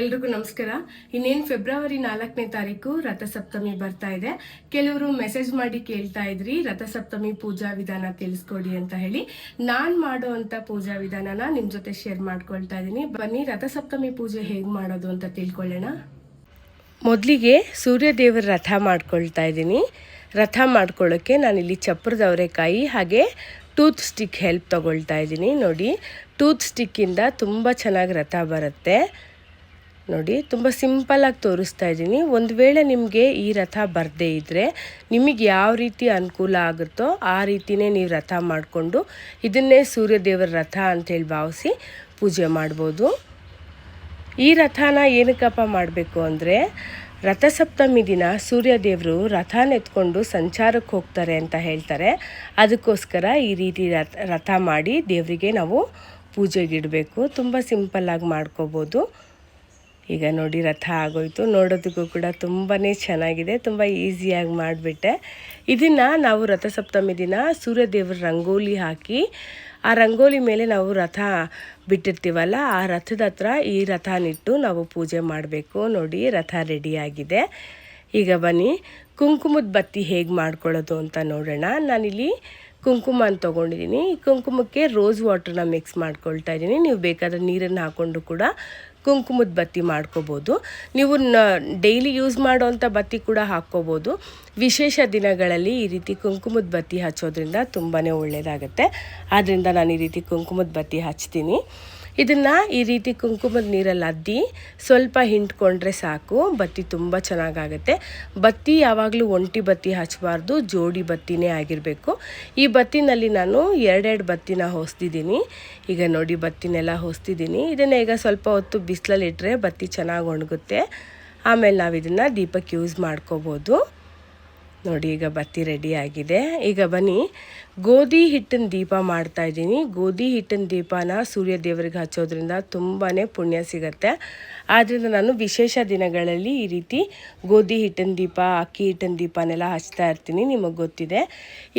ಎಲ್ರಿಗೂ ನಮಸ್ಕಾರ. ಇನ್ನೇನು ಫೆಬ್ರವರಿ ನಾಲ್ಕನೇ ತಾರೀಕು ರಥಸಪ್ತಮಿ ಬರ್ತಾ ಇದೆ. ಕೆಲವರು ಮೆಸೇಜ್ ಮಾಡಿ ಕೇಳ್ತಾ ಇದ್ರಿ, ರಥಸಪ್ತಮಿ ಪೂಜಾ ವಿಧಾನ ತಿಳಿಸ್ಕೊಡಿ ಅಂತ ಹೇಳಿ. ನಾನು ಅಂತ ಪೂಜಾ ವಿಧಾನನ ನಿಮ್ ಜೊತೆ ಶೇರ್ ಮಾಡ್ಕೊಳ್ತಾ ಇದ್ದೀನಿ ಬನ್ನಿ, ರಥಸಪ್ತಮಿ ಪೂಜೆ ಹೇಗ್ ಮಾಡೋದು ಅಂತ ತಿಳ್ಕೊಳ್ಳೋಣ. ಮೊದಲಿಗೆ ಸೂರ್ಯದೇವರ ರಥ ಮಾಡ್ಕೊಳ್ತಾ ಇದ್ದೀನಿ ರಥ ಮಾಡ್ಕೊಳ್ಳೋಕ್ಕೆ ನಾನಿಲ್ಲಿ ಚಪ್ಪರದ ಅವರೆಕಾಯಿ ಹಾಗೆ ಟೂತ್ ಸ್ಟಿಕ್ ಹೆಲ್ಪ್ ತಗೊಳ್ತಾ ಇದ್ದೀನಿ ನೋಡಿ ಟೂತ್ ಸ್ಟಿಕ್ಕಿಂದ ತುಂಬ ಚೆನ್ನಾಗಿ ರಥ ಬರುತ್ತೆ. ನೋಡಿ, ತುಂಬ ಸಿಂಪಲ್ಲಾಗಿ ತೋರಿಸ್ತಾ ಇದ್ದೀನಿ. ಒಂದು ವೇಳೆ ನಿಮಗೆ ಈ ರಥ ಬರದೇ ಇದ್ದರೆ ನಿಮಗೆ ಯಾವ ರೀತಿ ಅನುಕೂಲ ಆಗುತ್ತೋ ಆ ರೀತಿಯೇ ನೀವು ರಥ ಮಾಡಿಕೊಂಡು ಇದನ್ನೇ ಸೂರ್ಯದೇವರ ರಥ ಅಂತೇಳಿ ಭಾವಿಸಿ ಪೂಜೆ ಮಾಡ್ಬೋದು. ಈ ರಥನ ಏನಕ್ಕಪ್ಪ ಮಾಡಬೇಕು ಅಂದರೆ, ರಥಸಪ್ತಮಿ ದಿನ ಸೂರ್ಯದೇವರು ರಥನ ಎತ್ಕೊಂಡು ಸಂಚಾರಕ್ಕೆ ಹೋಗ್ತಾರೆ ಅಂತ ಹೇಳ್ತಾರೆ. ಅದಕ್ಕೋಸ್ಕರ ಈ ರೀತಿ ರಥ ರಥ ಮಾಡಿ ದೇವರಿಗೆ ನಾವು ಪೂಜೆಗಿಡಬೇಕು. ತುಂಬ ಸಿಂಪಲ್ಲಾಗಿ ಮಾಡ್ಕೋಬೋದು. ಈಗ ನೋಡಿ ರಥ ಆಗೋಯ್ತು. ನೋಡೋದಕ್ಕೂ ಕೂಡ ತುಂಬಾ ಚೆನ್ನಾಗಿದೆ, ತುಂಬ ಈಸಿಯಾಗಿ ಮಾಡಿಬಿಟ್ಟೆ. ಇದನ್ನು ನಾವು ರಥಸಪ್ತಮಿ ದಿನ ಸೂರ್ಯದೇವರ ರಂಗೋಲಿ ಹಾಕಿ, ಆ ರಂಗೋಲಿ ಮೇಲೆ ನಾವು ರಥ ಬಿಟ್ಟಿರ್ತೀವಲ್ಲ, ಆ ರಥದ ಹತ್ರ ಈ ರಥನಿಟ್ಟು ನಾವು ಪೂಜೆ ಮಾಡಬೇಕು. ನೋಡಿ, ರಥ ರೆಡಿಯಾಗಿದೆ ಈಗ ಬನ್ನಿ, ಕುಂಕುಮದ ಬತ್ತಿ ಹೇಗೆ ಮಾಡ್ಕೊಳ್ಳೋದು ಅಂತ ನೋಡೋಣ. ನಾನಿಲ್ಲಿ ಕುಂಕುಮ ಅಂತ ತೊಗೊಂಡಿದ್ದೀನಿ ಈ ಕುಂಕುಮಕ್ಕೆ ರೋಸ್ ವಾಟರ್ನ ಮಿಕ್ಸ್ ಮಾಡ್ಕೊಳ್ತಾ ಇದ್ದೀನಿ ನೀವು ಬೇಕಾದರೆ ನೀರನ್ನು ಹಾಕ್ಕೊಂಡು ಕೂಡ ಕುಂಕುಮದ ಬತ್ತಿ ಮಾಡ್ಕೋಬೋದು. ನೀವು ನ ಡೈಲಿ ಯೂಸ್ ಮಾಡೋವಂಥ ಬತ್ತಿ ಕೂಡ ಹಾಕ್ಕೋಬೋದು. ವಿಶೇಷ ದಿನಗಳಲ್ಲಿ ಈ ರೀತಿ ಕುಂಕುಮದ ಬತ್ತಿ ಹಚ್ಚೋದ್ರಿಂದ ತುಂಬಾ ಒಳ್ಳೆಯದಾಗುತ್ತೆ ಆದ್ದರಿಂದ ನಾನು ಈ ರೀತಿ ಕುಂಕುಮದ ಬತ್ತಿ ಹಚ್ತೀನಿ. ಇದನ್ನು ಈ ರೀತಿ ಕುಂಕುಮದ ನೀರಲ್ಲಿ ಅದ್ದಿ ಸ್ವಲ್ಪ ಹಿಂಡ್ಕೊಂಡ್ರೆ ಸಾಕು. ಬತ್ತಿ ತುಂಬ ಚೆನ್ನಾಗಾಗುತ್ತೆ. ಬತ್ತಿ ಯಾವಾಗಲೂ ಒಂಟಿ ಬತ್ತಿ ಹಚ್ಚಬಾರ್ದು ಜೋಡಿ ಬತ್ತಿನೇ ಆಗಿರಬೇಕು. ಈ ಬತ್ತಿನಲ್ಲಿ ನಾನು ಎರಡೆರಡು ಬತ್ತಿನ ಹೊಸ್ತಿದ್ದೀನಿ. ಈಗ ನೋಡಿ ಬತ್ತಿನೆಲ್ಲ ಹೊಸ್ತಿದ್ದೀನಿ. ಇದನ್ನು ಈಗ ಸ್ವಲ್ಪ ಹೊತ್ತು ಬಿಸಿಲಲ್ಲಿ ಇಟ್ಟರೆ ಬತ್ತಿ ಚೆನ್ನಾಗಿ ಒಣಗುತ್ತೆ. ಆಮೇಲೆ ನಾವು ಇದನ್ನು ದೀಪಕ್ಕೆ ಯೂಸ್ ಮಾಡ್ಕೋಬೋದು. ನೋಡಿ, ಈಗ ಬತ್ತಿ ರೆಡಿ ಆಗಿದೆ. ಈಗ ಬನ್ನಿ, ಗೋಧಿ ಹಿಟ್ಟಿನ ದೀಪ ಮಾಡ್ತಾ ಇದ್ದೀನಿ. ಗೋಧಿ ಹಿಟ್ಟಿನ ದೀಪನ ಸೂರ್ಯ ದೇವರಿಗೆ ಹಚ್ಚೋದ್ರಿಂದ ತುಂಬಾ ಪುಣ್ಯ ಸಿಗತ್ತೆ. ಆದ್ದರಿಂದ ನಾನು ವಿಶೇಷ ದಿನಗಳಲ್ಲಿ ಈ ರೀತಿ ಗೋಧಿ ಹಿಟ್ಟಿನ ದೀಪ, ಅಕ್ಕಿ ಹಿಟ್ಟಿನ ದೀಪನೆಲ್ಲ ಹಚ್ತಾ ಇರ್ತೀನಿ, ನಿಮಗೆ ಗೊತ್ತಿದೆ.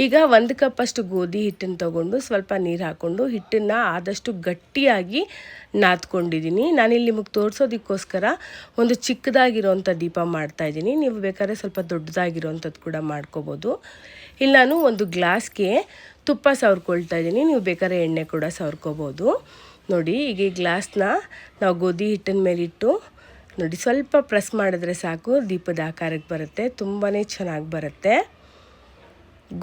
ಈಗ ಒಂದು ಕಪ್ಪಷ್ಟು ಗೋಧಿ ಹಿಟ್ಟನ್ನು ತೊಗೊಂಡು ಸ್ವಲ್ಪ ನೀರು ಹಾಕ್ಕೊಂಡು ಹಿಟ್ಟನ್ನು ಆದಷ್ಟು ಗಟ್ಟಿಯಾಗಿ ನಾದ್ಕೊಂಡಿದ್ದೀನಿ. ನಾನಿಲ್ಲಿ ನಿಮಗೆ ತೋರಿಸೋದಕ್ಕೋಸ್ಕರ ಒಂದು ಚಿಕ್ಕದಾಗಿರೋವಂಥ ದೀಪ ಮಾಡ್ತಾಯಿದ್ದೀನಿ ನೀವು ಬೇಕಾದ್ರೆ ಸ್ವಲ್ಪ ದೊಡ್ಡದಾಗಿರೋವಂಥದ್ದು ಕೂಡ ಮಾಡ್ಕೋಬೋದು. ಇಲ್ಲಿ ನಾನು ಒಂದು ಗ್ಲಾಸ್ಗೆ ತುಪ್ಪ ಸವರ್ಕೊಳ್ತಾ ಇದ್ದೀನಿ. ನೀವು ಬೇಕಾದ್ರೆ ಎಣ್ಣೆ ಕೂಡ ಸವರ್ಕೋಬೋದು. ನೋಡಿ, ಈಗ ಈ ಗ್ಲಾಸ್ನ ನಾವು ಗೋಧಿ ಹಿಟ್ಟಿನ ಮೇಲಿಟ್ಟು ನೋಡಿ, ಸ್ವಲ್ಪ ಪ್ರೆಸ್ ಮಾಡಿದ್ರೆ ಸಾಕು. ದೀಪದ ಆಕಾರಕ್ಕೆ ಬರುತ್ತೆ. ತುಂಬಾ ಚೆನ್ನಾಗಿ ಬರುತ್ತೆ.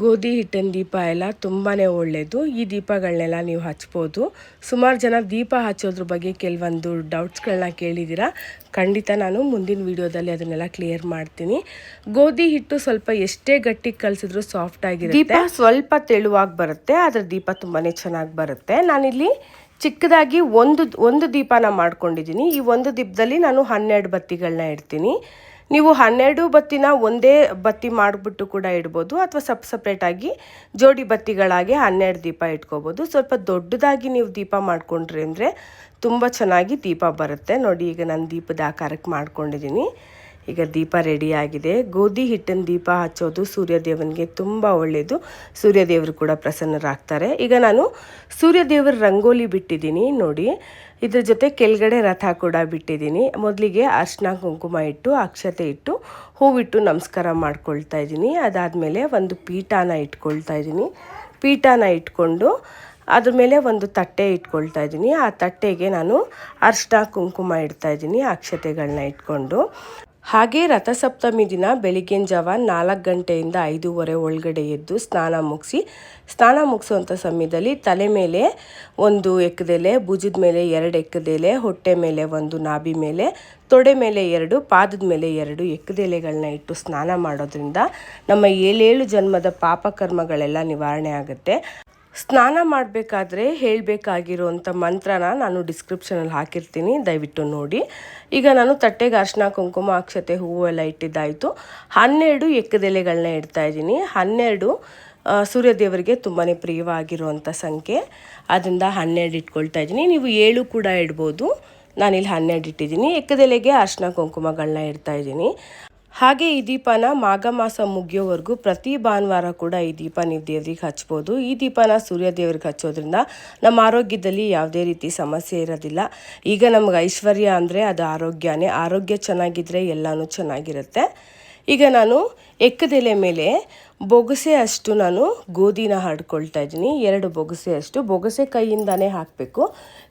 ಗೋಧಿ ಹಿಟ್ಟಿನ ದೀಪ ಎಲ್ಲ ತುಂಬಾ ಒಳ್ಳೆಯದು ಈ ದೀಪಗಳನ್ನೆಲ್ಲ ನೀವು ಹಚ್ಬೋದು. ಸುಮಾರು ಜನ ದೀಪ ಹಚ್ಚೋದ್ರ ಬಗ್ಗೆ ಕೆಲವೊಂದು ಡೌಟ್ಸ್ಗಳನ್ನ ಕೇಳಿದ್ದೀರಾ ಖಂಡಿತ ನಾನು ಮುಂದಿನ ವೀಡಿಯೋದಲ್ಲಿ ಅದನ್ನೆಲ್ಲ ಕ್ಲಿಯರ್ ಮಾಡ್ತೀನಿ. ಗೋಧಿ ಹಿಟ್ಟು ಸ್ವಲ್ಪ ಎಷ್ಟೇ ಗಟ್ಟಿ ಕಲಿಸಿದ್ರು ಸಾಫ್ಟ್ ಆಗಿರುತ್ತೆ. ದೀಪ ಸ್ವಲ್ಪ ತೆಳುವಾಗಿ ಬರುತ್ತೆ, ಅದರ ದೀಪ ತುಂಬಾ ಚೆನ್ನಾಗಿ ಬರುತ್ತೆ. ನಾನಿಲ್ಲಿ ಚಿಕ್ಕದಾಗಿ ಒಂದು ಒಂದು ದೀಪನ ಮಾಡ್ಕೊಂಡಿದ್ದೀನಿ. ಈ ಒಂದು ದೀಪದಲ್ಲಿ ನಾನು ಹನ್ನೆರಡು ಬತ್ತಿಗಳನ್ನ ಇಡ್ತೀನಿ. ನೀವು ಹನ್ನೆರಡು ಬತ್ತಿನ ಒಂದೇ ಬತ್ತಿ ಮಾಡಿಬಿಟ್ಟು ಕೂಡ ಇಡ್ಬೋದು ಅಥವಾ ಸಪ್ ಸಪ್ರೇಟಾಗಿ ಜೋಡಿ ಬತ್ತಿಗಳಾಗಿ ಹನ್ನೆರಡು ದೀಪ ಇಟ್ಕೋಬೋದು. ಸ್ವಲ್ಪ ದೊಡ್ಡದಾಗಿ ನೀವು ದೀಪ ಮಾಡಿಕೊಂಡ್ರೆ ಅಂದರೆ ತುಂಬ ಚೆನ್ನಾಗಿ ದೀಪ ಬರುತ್ತೆ. ನೋಡಿ ಈಗ ನಾನು ದೀಪದ ಆಕಾರಕ್ಕೆ ಮಾಡ್ಕೊಂಡಿದ್ದೀನಿ ಈಗ ದೀಪ ರೆಡಿಯಾಗಿದೆ ಗೋಧಿ ಹಿಟ್ಟನ್ನು ದೀಪ ಹಚ್ಚೋದು ಸೂರ್ಯದೇವನಿಗೆ ತುಂಬ ಒಳ್ಳೆಯದು ಸೂರ್ಯದೇವರು ಕೂಡ ಪ್ರಸನ್ನರಾಗ್ತಾರೆ. ಈಗ ನಾನು ಸೂರ್ಯದೇವರ ರಂಗೋಲಿ ಬಿಟ್ಟಿದ್ದೀನಿ, ನೋಡಿ. ಇದ್ರ ಜೊತೆ ಕೆಳಗಡೆ ರಥ ಕೂಡ ಬಿಟ್ಟಿದ್ದೀನಿ. ಮೊದಲಿಗೆ ಅರ್ಶನ ಕುಂಕುಮ ಇಟ್ಟು, ಅಕ್ಷತೆ ಇಟ್ಟು, ಹೂವಿಟ್ಟು ನಮಸ್ಕಾರ ಮಾಡ್ಕೊಳ್ತಾ ಇದ್ದೀನಿ. ಅದಾದಮೇಲೆ ಒಂದು ಪೀಠಾನ ಇಟ್ಕೊಳ್ತಾ ಇದ್ದೀನಿ. ಪೀಠಾನ ಇಟ್ಕೊಂಡು ಅದ್ರ ಮೇಲೆ ಒಂದು ತಟ್ಟೆ ಇಟ್ಕೊಳ್ತಾ ಇದ್ದೀನಿ. ಆ ತಟ್ಟೆಗೆ ನಾನು ಅರ್ಶನ ಕುಂಕುಮ ಇಡ್ತಾ ಇದ್ದೀನಿ, ಅಕ್ಷತೆಗಳನ್ನ ಇಟ್ಕೊಂಡು. ಹಾಗೆ ರಥಸಪ್ತಮಿ ದಿನ ಬೆಳಿಗ್ಗಿನ ಜಾವ ನಾಲ್ಕು ಗಂಟೆಯಿಂದ ಐದೂವರೆ ಒಳಗಡೆ ಎದ್ದು ಸ್ನಾನ ಮುಗಿಸಿ, ಸ್ನಾನ ಮುಗಿಸುವಂಥ ಸಮಯದಲ್ಲಿ ತಲೆ ಮೇಲೆ ಒಂದು ಎಕ್ಕದೆಲೆ, ಭುಜದ ಮೇಲೆ ಎರಡು ಎಕ್ಕದೆಲೆ, ಹೊಟ್ಟೆ ಮೇಲೆ ಒಂದು ನಾಭಿ ಮೇಲೆ, ತೊಡೆ ಮೇಲೆ ಎರಡು, ಪಾದದ ಮೇಲೆ ಎರಡು ಎಕ್ಕದೆಲೆಗಳನ್ನ ಇಟ್ಟು ಸ್ನಾನ ಮಾಡೋದ್ರಿಂದ ನಮ್ಮ ಏಳೇಳು ಜನ್ಮದ ಪಾಪಕರ್ಮಗಳೆಲ್ಲ ನಿವಾರಣೆ ಆಗುತ್ತೆ. ಸ್ನಾನ ಮಾಡಬೇಕಾದ್ರೆ ಹೇಳಬೇಕಾಗಿರುವಂಥ ಮಂತ್ರನ ನಾನು ಡಿಸ್ಕ್ರಿಪ್ಷನಲ್ಲಿ ಹಾಕಿರ್ತೀನಿ, ದಯವಿಟ್ಟು ನೋಡಿ. ಈಗ ನಾನು ತಟ್ಟೆಗೆ ಅರ್ಶಿನ ಕುಂಕುಮ, ಅಕ್ಷತೆ, ಹೂವು ಎಲ್ಲ ಇಟ್ಟಿದ್ದಾಯಿತು. ಹನ್ನೆರಡು ಎಕ್ಕದೆಲೆಗಳನ್ನ ಇಡ್ತಾ ಇದ್ದೀನಿ. ಹನ್ನೆರಡು ಸೂರ್ಯದೇವರಿಗೆ ತುಂಬಾ ಪ್ರಿಯವಾಗಿರುವಂಥ ಸಂಖ್ಯೆ. ಅದರಿಂದ ಹನ್ನೆರಡು ಇಟ್ಕೊಳ್ತಾ ಇದ್ದೀನಿ. ನೀವು ಏಳು ಕೂಡ ಇಡ್ಬೋದು. ನಾನಿಲ್ಲಿ ಹನ್ನೆರಡು ಇಟ್ಟಿದ್ದೀನಿ. ಎಕ್ಕದೆಲೆಗೆ ಅರ್ಶಿನ ಕುಂಕುಮಗಳನ್ನ ಇಡ್ತಾ ಇದ್ದೀನಿ. ಹಾಗೆ ಈ ದೀಪನ ಮಾಘ ಮಾಸ ಮುಗಿಯೋವರೆಗೂ ಪ್ರತಿ ಭಾನುವಾರ ಕೂಡ ಈ ದೀಪ ನೀವು ದೇವ್ರಿಗೆ ಹಚ್ಬೋದು. ಈ ದೀಪನ ಸೂರ್ಯ ದೇವ್ರಿಗೆ ಹಚ್ಚೋದ್ರಿಂದ ನಮ್ಮ ಆರೋಗ್ಯದಲ್ಲಿ ಯಾವುದೇ ರೀತಿ ಸಮಸ್ಯೆ ಇರೋದಿಲ್ಲ. ಈಗ ನಮ್ಗೆ ಐಶ್ವರ್ಯ ಅಂದರೆ ಅದು ಆರೋಗ್ಯನೇ. ಆರೋಗ್ಯ ಚೆನ್ನಾಗಿದ್ದರೆ ಎಲ್ಲನೂ ಚೆನ್ನಾಗಿರುತ್ತೆ. ಈಗ ನಾನು ಎಕ್ಕದೆಲೆ ಮೇಲೆ ಬೊಗಸೆ ಅಷ್ಟು ನಾನು ಗೋಧಿನ ಹರಡ್ಕೊಳ್ತಾ ಇದ್ದೀನಿ. ಎರಡು ಬೊಗಸೆ ಅಷ್ಟು. ಬೊಗಸೆ ಕೈಯಿಂದಾನೇ ಹಾಕಬೇಕು.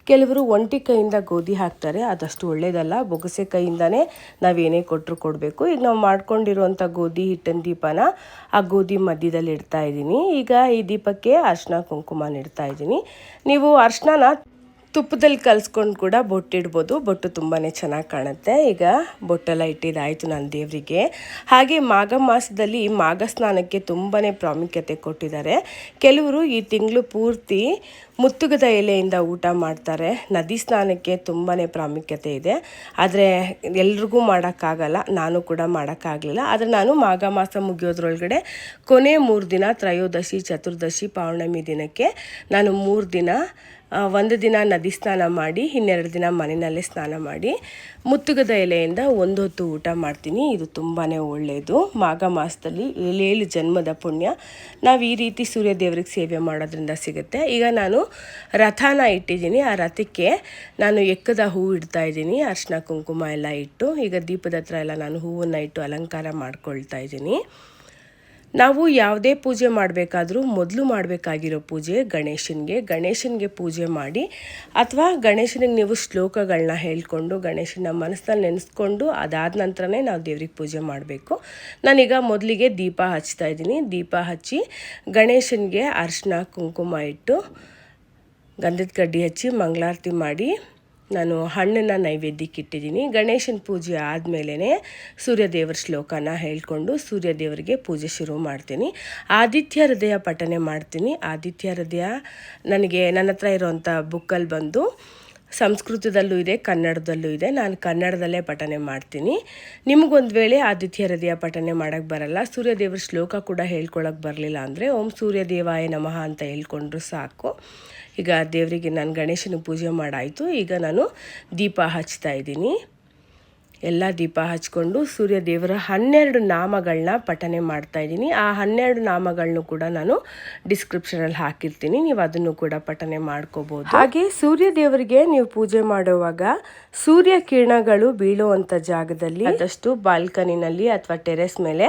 ಕೆಲವರು ಒಂಟಿ ಕೈಯಿಂದ ಗೋಧಿ ಹಾಕ್ತಾರೆ, ಅದಷ್ಟು ಒಳ್ಳೇದಲ್ಲ. ಬೊಗಸೆ ಕೈಯಿಂದನೇ ನಾವೇನೇ ಕೊಟ್ಟರು ಕೊಡಬೇಕು. ಈಗ ನಾವು ಮಾಡ್ಕೊಂಡಿರುವಂಥ ಗೋಧಿ ಹಿಟ್ಟಿನ ದೀಪನ ಆ ಗೋಧಿ ಮಧ್ಯದಲ್ಲಿ ಇಡ್ತಾ ಇದ್ದೀನಿ. ಈಗ ಈ ದೀಪಕ್ಕೆ ಅರ್ಶಿನ ಕುಂಕುಮ ಇಡ್ತಾ ಇದ್ದೀನಿ. ನೀವು ಅರ್ಶಿನ ತುಪ್ಪದಲ್ಲಿ ಕಲಿಸ್ಕೊಂಡು ಕೂಡ ಬೊಟ್ಟಿಡ್ಬೋದು ಬೊಟ್ಟು ತುಂಬಾ ಚೆನ್ನಾಗಿ ಕಾಣುತ್ತೆ. ಈಗ ಬೊಟ್ಟೆಲ್ಲ ಇಟ್ಟಿದ್ದಾಯಿತು ನನ್ನ ದೇವರಿಗೆ. ಹಾಗೆ ಮಾಘ ಮಾಸದಲ್ಲಿ ಮಾಘ ಸ್ನಾನಕ್ಕೆ ತುಂಬಾ ಪ್ರಾಮುಖ್ಯತೆ ಕೊಟ್ಟಿದ್ದಾರೆ. ಕೆಲವರು ಈ ತಿಂಗಳು ಪೂರ್ತಿ ಮುತ್ತುಗದ ಎಲೆಯಿಂದ ಊಟ ಮಾಡ್ತಾರೆ. ನದಿ ಸ್ನಾನಕ್ಕೆ ತುಂಬಾ ಪ್ರಾಮುಖ್ಯತೆ ಇದೆ. ಆದರೆ ಎಲ್ರಿಗೂ ಮಾಡೋಕ್ಕಾಗಲ್ಲ. ನಾನು ಕೂಡ ಮಾಡೋಕ್ಕಾಗಲಿಲ್ಲ. ಆದರೆ ನಾನು ಮಾಘ ಮಾಸ ಮುಗಿಯೋದ್ರೊಳಗಡೆ ಕೊನೆ ಮೂರು ದಿನ ತ್ರಯೋದಶಿ, ಚತುರ್ದಶಿ, ಪೌರ್ಣಮಿ ದಿನಕ್ಕೆ ನಾನು ಮೂರು ದಿನ ಒಂದು ದಿನ ನದಿ ಸ್ನಾನ ಮಾಡಿ, ಇನ್ನೆರಡು ದಿನ ಮನೆಯಲ್ಲೇ ಸ್ನಾನ ಮಾಡಿ, ಮುತ್ತುಗದ ಎಲೆಯಿಂದ ಒಂದು ಹೊತ್ತು ಊಟ ಮಾಡ್ತೀನಿ. ಇದು ತುಂಬಾ ಒಳ್ಳೆಯದು ಮಾಘ ಮಾಸದಲ್ಲಿ ಏಳೇಳು ಜನ್ಮದ ಪುಣ್ಯ. ನಾವು ಈ ರೀತಿ ಸೂರ್ಯ ದೇವರಿಗೆ ಸೇವೆ ಮಾಡೋದ್ರಿಂದ ಸಿಗುತ್ತೆ. ಈಗ ನಾನು ರಥನ ಇಟ್ಟಿದ್ದೀನಿ. ಆ ರಥಕ್ಕೆ ನಾನು ಎಕ್ಕದ ಹೂವು ಇಡ್ತಾ ಇದ್ದೀನಿ. ಅರ್ಶಿನ ಕುಂಕುಮ ಎಲ್ಲ ಇಟ್ಟು, ಈಗ ದೀಪದ ಹತ್ರ ಎಲ್ಲ ನಾನು ಹೂವನ್ನು ಇಟ್ಟು ಅಲಂಕಾರ ಮಾಡ್ಕೊಳ್ತಾ ಇದ್ದೀನಿ. ನಾವು ಯಾವುದೇ ಪೂಜೆ ಮಾಡಬೇಕಾದ್ರೂ ಮೊದಲು ಮಾಡಬೇಕಾಗಿರೋ ಪೂಜೆ ಗಣೇಶನಿಗೆ. ಗಣೇಶನಿಗೆ ಪೂಜೆ ಮಾಡಿ, ಅಥವಾ ಗಣೇಶನಿಗೆ ನೀವು ಶ್ಲೋಕಗಳನ್ನ ಹೇಳ್ಕೊಂಡು, ಗಣೇಶನ ಮನಸ್ಸಲ್ಲಿ ನೆನೆಸ್ಕೊಂಡು ಅದಾದ ನಂತರನೇ ನಾವು ದೇವ್ರಿಗೆ ಪೂಜೆ ಮಾಡಬೇಕು. ನಾನೀಗ ಮೊದಲಿಗೆ ದೀಪ ಹಚ್ತಾ ಇದ್ದೀನಿ. ದೀಪ ಹಚ್ಚಿ ಗಣೇಶನಿಗೆ ಅರಿಶಿನ, ಕುಂಕುಮ ಇಟ್ಟು ಗಂಧದ ಕಡ್ಡಿ ಹಚ್ಚಿ ಮಂಗಳಾರತಿ ಮಾಡಿ ನಾನು ಹಣ್ಣನ್ನು ನೈವೇದ್ಯಕ್ಕೆ ಇಟ್ಟಿದ್ದೀನಿ. ಗಣೇಶನ ಪೂಜೆ ಆದಮೇಲೆ ಸೂರ್ಯದೇವರ ಶ್ಲೋಕನ ಹೇಳ್ಕೊಂಡು ಸೂರ್ಯದೇವರಿಗೆ ಪೂಜೆ ಶುರು ಮಾಡ್ತೀನಿ. ಆದಿತ್ಯ ಹೃದಯ ಪಠನೆ ಮಾಡ್ತೀನಿ. ಆದಿತ್ಯ ಹೃದಯ ನನಗೆ ನನ್ನ ಹತ್ರ ಇರೋವಂಥ ಬುಕ್ಕಲ್ಲಿ ಬಂದು ಸಂಸ್ಕೃತದಲ್ಲೂ ಇದೆ, ಕನ್ನಡದಲ್ಲೂ ಇದೆ. ನಾನು ಕನ್ನಡದಲ್ಲೇ ಪಠನೆ ಮಾಡ್ತೀನಿ. ನಿಮಗೊಂದು ವೇಳೆ ಆದಿತ್ಯ ಹೃದಯ ಪಠನೆ ಮಾಡೋಕ್ಕೆ ಬರಲ್ಲ ಸೂರ್ಯದೇವರ ಶ್ಲೋಕ ಕೂಡ ಹೇಳ್ಕೊಳಕ್ಕೆ ಬರಲಿಲ್ಲ ಅಂದರೆ ಓಂ ಸೂರ್ಯದೇವಾಯ ನಮಃ ಅಂತ ಹೇಳ್ಕೊಂಡ್ರು ಸಾಕು. ಈಗ ದೇವರಿಗೆ ನಾನು ಗಣೇಶನ ಪೂಜೆ ಮಾಡಾಯಿತು. ಈಗ ನಾನು ದೀಪ ಹಚ್ತಾ ಇದ್ದೀನಿ. ಎಲ್ಲ ದೀಪ ಹಚ್ಕೊಂಡು ಸೂರ್ಯ ದೇವರ ಹನ್ನೆರಡು ನಾಮಗಳನ್ನ ಪಠನೆ ಮಾಡ್ತಾ ಇದ್ದೀನಿ. ಆ ಹನ್ನೆರಡು ನಾಮಗಳನ್ನು ಕೂಡ ನಾನು ಡಿಸ್ಕ್ರಿಪ್ಷನಲ್ಲಿ ಹಾಕಿರ್ತೀನಿ. ನೀವು ಅದನ್ನು ಕೂಡ ಪಠನೆ ಮಾಡ್ಕೋಬಹುದು ಹಾಗೆ ಸೂರ್ಯ ದೇವರಿಗೆ ನೀವು ಪೂಜೆ ಮಾಡುವಾಗ ಸೂರ್ಯ ಕಿರಣಗಳು ಬೀಳುವಂಥ ಜಾಗದಲ್ಲಿ ಆದಷ್ಟು ಬಾಲ್ಕನಿನಲ್ಲಿ ಅಥವಾ ಟೆರೆಸ್ ಮೇಲೆ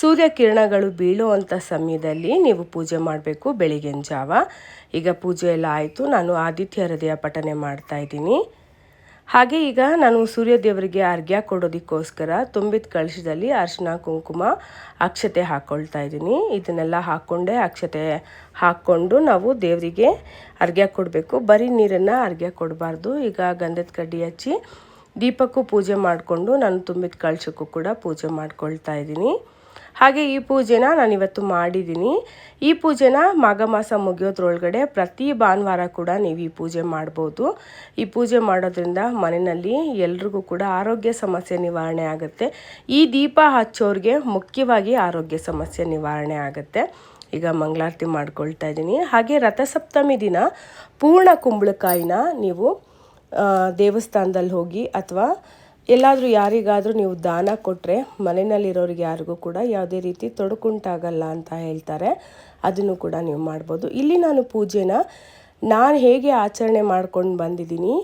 ಸೂರ್ಯ ಕಿರಣಗಳು ಬೀಳುವಂಥ ಸಮಯದಲ್ಲಿ ನೀವು ಪೂಜೆ ಮಾಡಬೇಕು ಬೆಳಿಗಿನ ಜಾವ. ಈಗ ಪೂಜೆ ಎಲ್ಲ ಆಯಿತು. ನಾನು ಆದಿತ್ಯ ಹೃದಯ ಪಠನೆ ಮಾಡ್ತಾ ಇದ್ದೀನಿ. ಹಾಗೆ ಈಗ ನಾನು ಸೂರ್ಯ ದೇವರಿಗೆ ಅರ್ಘ್ಯ ಕೊಡೋದಕ್ಕೋಸ್ಕರ ತುಂಬಿದ ಕಳಶದಲ್ಲಿ ಅರಿಶಿನ, ಕುಂಕುಮ, ಅಕ್ಷತೆ ಹಾಕ್ಕೊಳ್ತಾ ಇದ್ದೀನಿ. ಇದನ್ನೆಲ್ಲ ಹಾಕ್ಕೊಂಡೆ ಅಕ್ಷತೆ ಹಾಕ್ಕೊಂಡು ನಾವು ದೇವರಿಗೆ ಅರ್ಘ್ಯ ಕೊಡಬೇಕು. ಬರೀ ನೀರನ್ನು ಅರ್ಘ್ಯ ಕೊಡಬಾರ್ದು. ಈಗ ಗಂಧದ ಕಡ್ಡಿ ಹಚ್ಚಿ ದೀಪಕ್ಕೂ ಪೂಜೆ ಮಾಡಿಕೊಂಡು ನಾನು ತುಂಬಿದ ಕಳಶಕ್ಕೂ ಕೂಡ ಪೂಜೆ ಮಾಡ್ಕೊಳ್ತಾ ಇದ್ದೀನಿ. ಹಾಗೆ ಈ ಪೂಜೆನ ನಾನು ಇವತ್ತು ಮಾಡಿದ್ದೀನಿ. ಈ ಪೂಜೆನ ಮಾಘ ಮಾಸ ಮುಗಿಯೋದ್ರೊಳಗಡೆ ಪ್ರತಿ ಭಾನುವಾರ ಕೂಡ ನೀವು ಈ ಪೂಜೆ ಮಾಡ್ಬೋದು. ಈ ಪೂಜೆ ಮಾಡೋದ್ರಿಂದ ಮನೆಯಲ್ಲಿ ಎಲ್ರಿಗೂ ಕೂಡ ಆರೋಗ್ಯ ಸಮಸ್ಯೆ ನಿವಾರಣೆ ಆಗುತ್ತೆ. ಈ ದೀಪ ಹಚ್ಚೋರಿಗೆ ಮುಖ್ಯವಾಗಿ ಆರೋಗ್ಯ ಸಮಸ್ಯೆ ನಿವಾರಣೆ ಆಗುತ್ತೆ. ಈಗ ಮಂಗಳಾರತಿ ಮಾಡ್ಕೊಳ್ತಾ ಇದ್ದೀನಿ. ಹಾಗೆ ರಥಸಪ್ತಮಿ ದಿನ ಪೂರ್ಣ ಕುಂಬಳಕಾಯಿನ ನೀವು ದೇವಸ್ಥಾನದಲ್ಲಿ ಹೋಗಿ ಅಥವಾ ಎಲ್ಲಾದರೂ ಯಾರಿಗಾದರೂ ನೀವು ದಾನ ಕೊಟ್ಟರೆ ಮನೆಯಲ್ಲಿರೋರಿಗೆ ಯಾರಿಗೂ ಕೂಡ ಯಾವುದೇ ರೀತಿ ತೊಡಕುಂಟಾಗಲ್ಲ ಅಂತ ಹೇಳ್ತಾರೆ. ಅದನ್ನು ಕೂಡ ನೀವು ಮಾಡ್ಬೋದು. ಇಲ್ಲಿ ನಾನು ಪೂಜೆನ ನಾನು ಹೇಗೆ ಆಚರಣೆ ಮಾಡ್ಕೊಂಡು ಬಂದಿದ್ದೀನಿ,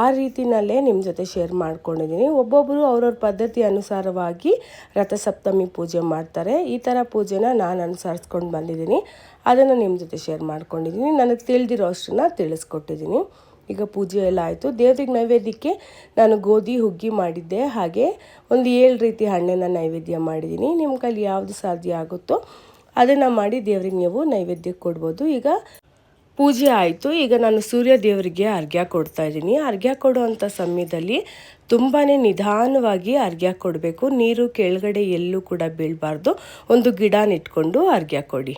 ಆ ರೀತಿನಲ್ಲೇ ನಿಮ್ಮ ಜೊತೆ ಶೇರ್ ಮಾಡ್ಕೊಂಡಿದ್ದೀನಿ. ಒಬ್ಬೊಬ್ಬರು ಅವ್ರವ್ರ ಪದ್ಧತಿ ಅನುಸಾರವಾಗಿ ರಥಸಪ್ತಮಿ ಪೂಜೆ ಮಾಡ್ತಾರೆ. ಈ ಥರ ಪೂಜೆನ ನಾನು ಅನುಸರಿಸ್ಕೊಂಡು ಬಂದಿದ್ದೀನಿ. ಅದನ್ನು ನಿಮ್ಮ ಜೊತೆ ಶೇರ್ ಮಾಡ್ಕೊಂಡಿದ್ದೀನಿ. ನನಗೆ ತಿಳಿದಿರೋ ಅಷ್ಟನ್ನು ತಿಳಿಸ್ಕೊಟ್ಟಿದ್ದೀನಿ. ಈಗ ಪೂಜೆ ಎಲ್ಲ ಆಯಿತು. ದೇವ್ರಿಗೆ ನೈವೇದ್ಯಕ್ಕೆ ನಾನು ಗೋಧಿ, ಹುಗ್ಗಿ ಮಾಡಿದ್ದೆ. ಹಾಗೆ ಒಂದು ಏಳು ರೀತಿ ಹಣ್ಣನ್ನು ನೈವೇದ್ಯ ಮಾಡಿದ್ದೀನಿ. ನಿಮ್ಮ ಕೈಲಿ ಯಾವುದು ಸಾಧ್ಯ ಆಗುತ್ತೋ ಅದನ್ನು ಮಾಡಿ ದೇವ್ರಿಗೆ ನೀವು ನೈವೇದ್ಯಕ್ಕೆ ಕೊಡ್ಬೋದು. ಈಗ ಪೂಜೆ ಆಯಿತು. ಈಗ ನಾನು ಸೂರ್ಯ ದೇವರಿಗೆ ಅರ್ಘ್ಯ ಕೊಡ್ತಾ ಇದ್ದೀನಿ. ಅರ್ಘ್ಯ ಕೊಡುವಂಥ ಸಮಯದಲ್ಲಿ ತುಂಬಾ ನಿಧಾನವಾಗಿ ಅರ್ಘ್ಯ ಕೊಡಬೇಕು. ನೀರು ಕೆಳಗಡೆ ಎಲ್ಲೂ ಕೂಡ ಬೀಳಬಾರ್ದು. ಒಂದು ಗಿಡ ನಿಟ್ಕೊಂಡು ಅರ್ಘ್ಯ ಕೊಡಿ.